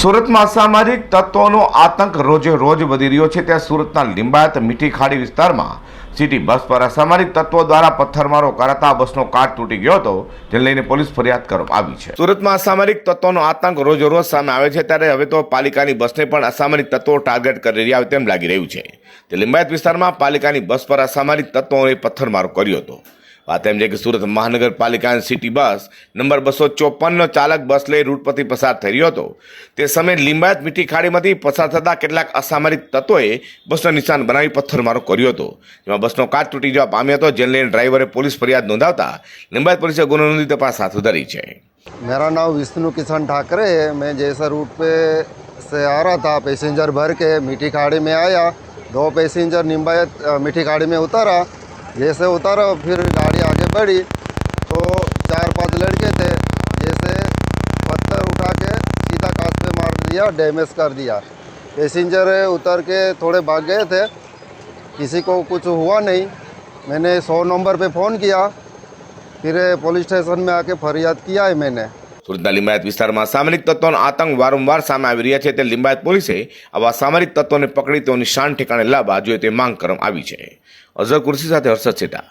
સુરતમાં અસામાજિક તત્વોનો આતંક રોજે રોજ વધી રહ્યો છે. ત્યાં સુરતના લિંબાયત મીઠી ખાડી વિસ્તારમાં સિટી બસ પર અસામાજિક તત્વો દ્વારા પથ્થરમારો કરાતા બસનો કાટ તૂટી ગયો હતો, જેને લઈને પોલીસ ફરિયાદ કરવામાં આવી છે. સુરતમાં અસામાજિક તત્વોનો આતંક રોજ રોજ સામે આવે છે ત્યારે હવે તો પાલિકાની બસને પણ અસામાજિક તત્વો ટાર્ગેટ કરી રહ્યા હોય તેમ લાગી રહ્યું છે. તે લિંબાયત વિસ્તારમાં પાલિકાની બસ પર અસામાજિક તત્વોએ પથ્થરમારો કર્યો હતો. વાત એમ છે કે સુરત મહાનગરપાલિકાની સિટી બસ નંબર બસો ચોપનનો ચાલક બસ લઈ રૂટ પરથી પસાર થઈ રહ્યો હતો તે સમયે લિંબાયત મીઠી ખાડીમાંથી પસાર થતા કેટલાક અસામરિક તત્વોએ બસનો નિશાન બનાવી પથ્થરમારો કર્યો હતો જેમાં બસનો કાચ તૂટી જવા પામ્યો હતો જેને લઈને ડ્રાઈવરે પોલીસ ફરિયાદ નોંધાવતા લિંબાયત પોલીસે ગુનો નોંધી તપાસ હાથ ધરી છે मेरा नाम विष्णु किशन ठाकरे है मैं जैसा रूट पे से आ रहा था पैसेंजर भर के मीठी खाड़ी में आया दो पैसेंजर निम्बायत अ, मीठी खाड़ी में उतारा जैसे उतारा फिर गाड़ी आगे बढ़ी तो चार पांच लड़के थे जैसे पत्थर उठा के सीधा कांच पे मार दिया डैमेज कर दिया पैसेंजर उतर के थोड़े भाग गए थे किसी को कुछ हुआ नहीं मैंने सौ नंबर पे फ़ोन किया फिर पुलिस स्टेशन में आके फरियाद किया है मैंने સુરતના લિંબાયત વિસ્તારમાં સામરિક તત્વોનો આતંક વારંવાર સામે આવી રહ્યા છે તે લિંબાયત પોલીસે આવા સામરિક તત્વોને પકડી તેઓની શાન ઠેકાણે લાવવા જોઈએ તે માંગ કરવામાં આવી છે અઝર કુર્સી સાથે હર્ષદ છેટા